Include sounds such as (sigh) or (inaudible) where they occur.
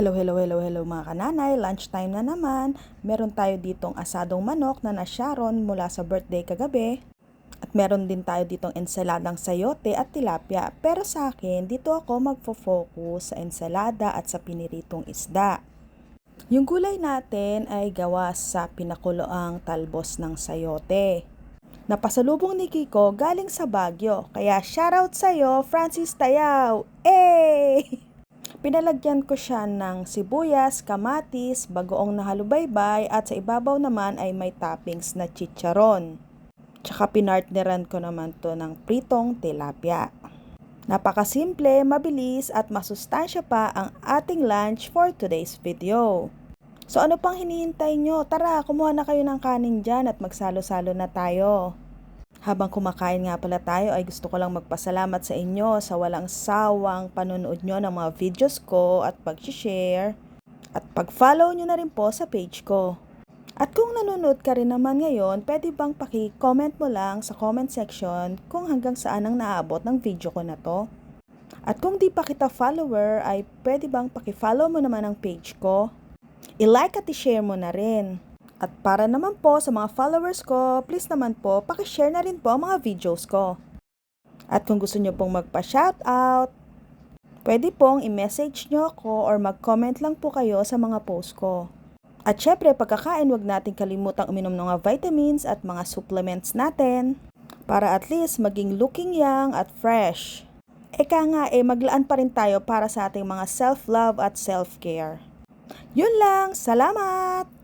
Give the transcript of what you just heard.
Hello, hello, hello, hello mga kananay. Lunchtime na naman. Meron tayo ditong asadong manok na nasyaron mula sa birthday kagabi. At meron din tayo ditong ensaladang sayote at tilapia. Pero sa akin, dito ako magfo-focus sa ensalada at sa piniritong isda. Yung gulay natin ay gawa sa pinakuloang talbos ng sayote. Napasalubong ni Kiko galing sa Baguio. Kaya shoutout sa'yo, Francis Tayaw! Eh! (laughs) Pinalagyan ko siya ng sibuyas, kamatis, bagoong na halubaybay at sa ibabaw naman ay may toppings na chicharon. Tsaka pinartneran ko naman to ng pritong tilapia. Napakasimple, mabilis at masustansya pa ang ating lunch for today's video. So ano pang hinihintay nyo? Tara, kumuha na kayo ng kanin dyan at magsalo-salo na tayo. Habang kumakain nga pala tayo ay gusto ko lang magpasalamat sa inyo sa walang sawang panonood nyo ng mga videos ko at pag-share at pag-follow nyo na rin po sa page ko. At kung nanonood ka rin naman ngayon, pwede bang paki-comment mo lang sa comment section kung hanggang saan ang naabot ng video ko na to? At kung di pa kita follower, ay pwede bang paki-follow mo naman ang page ko? I-like at i-share mo na rin. At para naman po sa mga followers ko, please naman po, pakishare na rin po ang mga videos ko. At kung gusto nyo pong magpa-shoutout, pwede pong i-message nyo ako or mag-comment lang po kayo sa mga post ko. At syempre, pagkakain, wag natin kalimutang uminom ng mga vitamins at mga supplements natin para at least maging looking young at fresh. Eka nga eh, maglaan pa rin tayo para sa ating mga self-love at self-care. Yun lang, salamat!